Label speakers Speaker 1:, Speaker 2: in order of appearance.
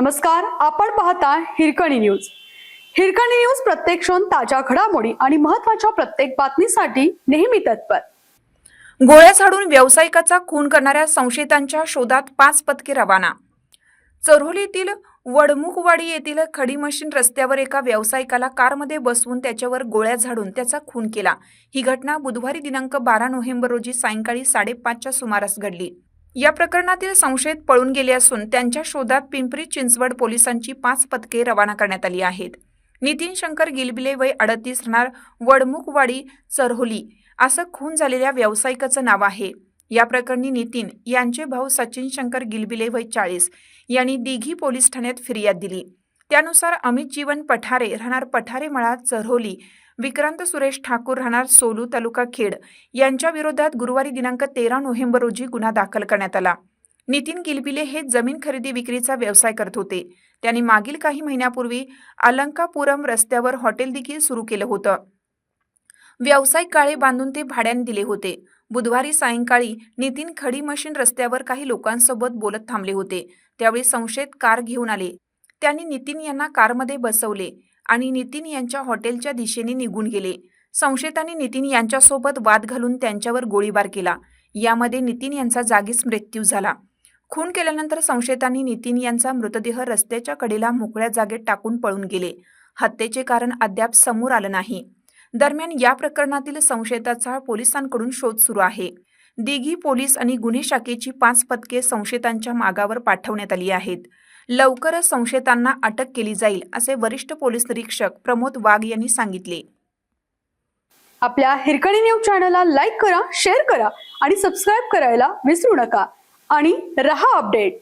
Speaker 1: नमस्कार आपण पाहता हिरकणी न्यूज. हिरकणी न्यूज प्रत्येक क्षण ताज्या घडामोडी आणि महत्त्वाच्या प्रत्येक बातमीसाठी नेहमी तत्पर.
Speaker 2: गोळ्या झाडून व्यावसायिकाचा खून करणाऱ्या संशयितांच्या शोधात पाच पथके रवाना. चरोलीतील वडमुखवाडी येथील खडी मशीन रस्त्यावर एका व्यावसायिकाला कारमध्ये बसवून त्याच्यावर गोळ्या झाडून त्याचा खून केला. ही घटना बुधवारी दिनांक बारा नोव्हेंबर रोजी सायंकाळी साडेपाचच्या सुमारास घडली. या प्रकरणातील संशयित पळून गेले असून त्यांच्या शोधात पिंपरी चिंचवड पोलिसांची पाच पथके रवाना करण्यात आली आहेत. नितीन शंकर गिलबिले वय अडतीस राहणार वडमुखवाडी चरहोली असं खून झालेल्या व्यावसायिकाचं नाव आहे. या प्रकरणी नितीन यांचे भाऊ सचिन शंकर गिलबिले वय चाळीस यांनी दिघी पोलीस ठाण्यात फिर्याद दिली. त्यानुसार अमित जीवन पठारे राहणार पठारे मळा चरहोली विक्रांत सुरेश ठाकूर राहणार सोलू तालुका खेड. यांच्या विरोधात गुरुवारी दिनांक तेरा नोव्हेंबर रोजी गुन्हा दाखल करण्यात आला. नितीन गिलबिले हे जमीन खरेदी विक्रीचा व्यवसाय करत होते. त्यांनी मागील काही महिन्यापूर्वी अलंकापुरम रस्त्यावर हॉटेल देखील सुरू केलं होतं. व्यावसायिक गाळे बांधून ते भाड्याने दिले होते. बुधवारी सायंकाळी नितीन खडी मशीन रस्त्यावर काही लोकांसोबत बोलत थांबले होते. त्यावेळी संशयित कार घेऊन आले. त्यांनी नितीन यांना कारमध्ये बसवले. आणि नितीन यांच्या हॉटेलच्या दिशेने निघून गेले. संशयितांनी नितीन यांच्यासोबत वाद घालून त्यांच्यावर गोळीबार केला. यामध्ये नितीन यांचा जागीच मृत्यू झाला. खून केल्यानंतर संशयितांनी नितीन यांचा मृतदेह रस्त्याच्या कडेला मोकळ्या जागेत टाकून पळून गेले. हत्येचे कारण अद्याप समोर आलं नाही. दरम्यान या प्रकरणातील संशयिताचा पोलिसांकडून शोध सुरू आहे. दिघी पोलीस आणि गुन्हे शाखेची पाच पथके संशयितांच्या मागावर पाठवण्यात आली आहेत. लवकरच संशयितांना अटक केली जाईल असे वरिष्ठ पोलीस निरीक्षक प्रमोद वाघ यांनी सांगितले.
Speaker 1: आपल्या हिरकणी न्यूज चॅनलला लाईक करा शेअर करा आणि सबस्क्राईब करायला विसरू नका. आणि रहा अपडेट.